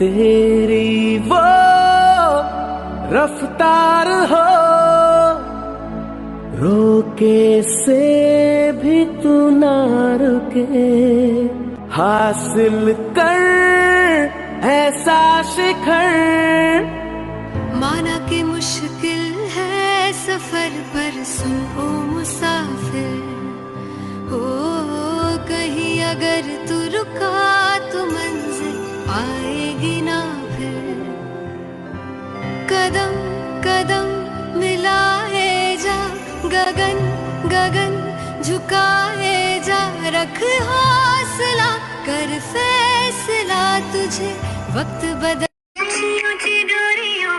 तेरी वो रफ्तार हो, रोके से भी तू ना रुके हासिल कर ऐसा शिखर। माना कि मुश्किल है सफ़र पर सुन ओ मुसाफिर। हो कहीं अगर तू रुका तो मंजिल आएगी ना फिर। कदम कदम मिलाए जा, गगन गगन झुकाए जा। रख हौसला, कर फैसला तुझे। वक्त बदल ऊँची ऊँची डोरियों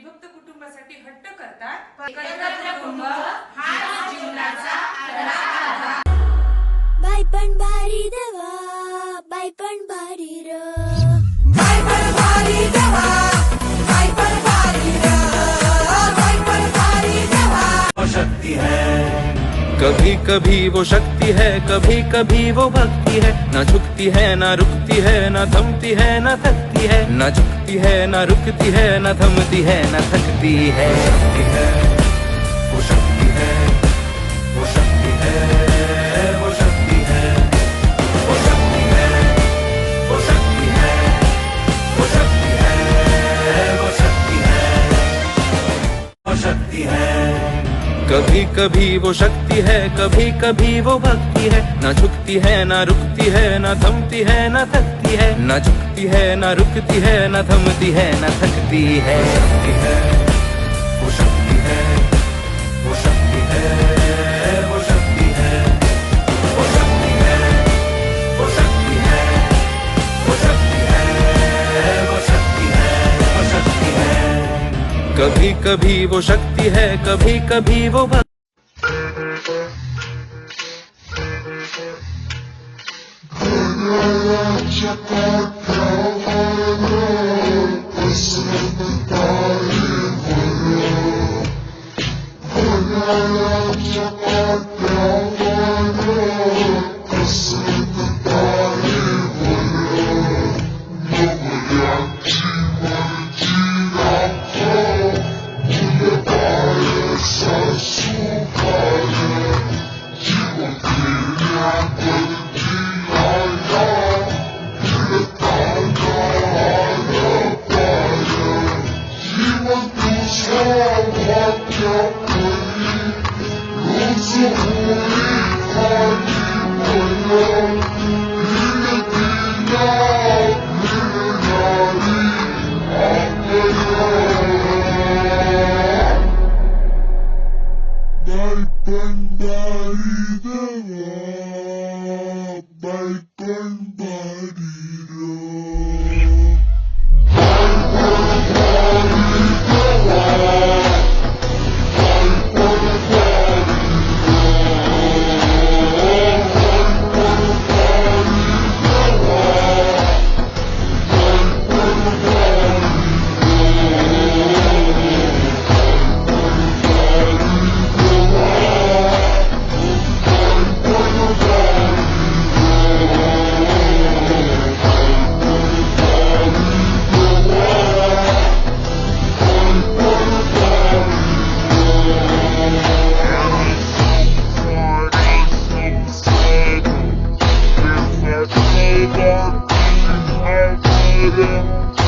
विभक्त कुटुंबासाठी हट्ट करतात. कुटुंब हाच जीवनाचा बाय पण भारी देवा बाय पण भारी र. बाय पण भारी देवा. कभी कभी वो शक्ति है कभी कभी वो भक्ति है। न झुकती है, न रुकती है, न थमती है, न थकती है। न झुकती है, न रुकती है, न थमती है, न थकती है है। वो शक्ति है, वो शक्ति है। कभी कभी वो शक्ति है कभी कभी वो भक्ति है। न झुकती है, न रुकती है, न थमती है, न थकती है। न झुकती है, न रुकती है, न थमती है, न थकती है शक्ति है। कभी कभी वो शक्ति है कभी कभी वो भक्ति। Pendari Dewa Baikan perder.